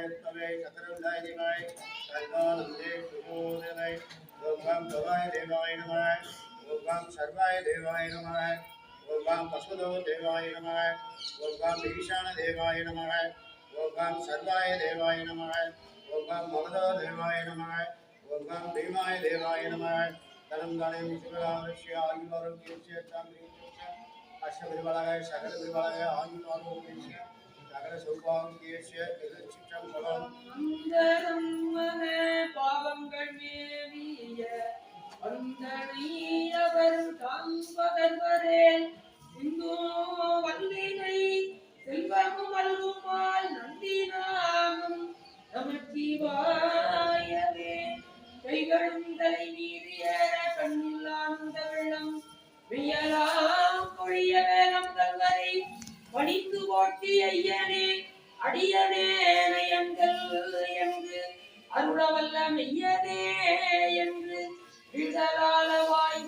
शिवाय विद्महे शतरंधाय धीमहि तन्नो रुद्रे प्रचोदयात् ॐ गं भवाय देवाय नमः ॐ गं सर्वाय देवाय नमः ॐ गं पशुदो देवाय नमः ॐ गं भीषण देवाय नमः ॐ गं सर्वाय देवाय नमः ॐ गं ममदो देवाय नमः ॐ गं भीमाय देवाय नमः धनं दानं शिवरामस्य आयुरारोग्यस्य चाम्रीत्यस्य अष्टपरिवाराय सकलपरिवाराय आयुरारोग्यस्य சகல சௌபாங்கியேஷ திருச்சிற்றம்பலம் அந்தரம் மகே பாவங்கள் மேவிய அந்தனை அவர் தாம் பகர்வரே இந்தோ வல்லினை செல்வமும் அல்குமால் நந்தினாமும் நமச்சிவாயவே. கைகளும் தலை மீறிய கண்ணில்லாந்த வெள்ளம் வெயலாம் பொழிய பணிந்து ஓட்டி ஐயனே அடியனே நயங்கள் என்று அருளவல்ல மெய்யனே என்று விழலாளவாய்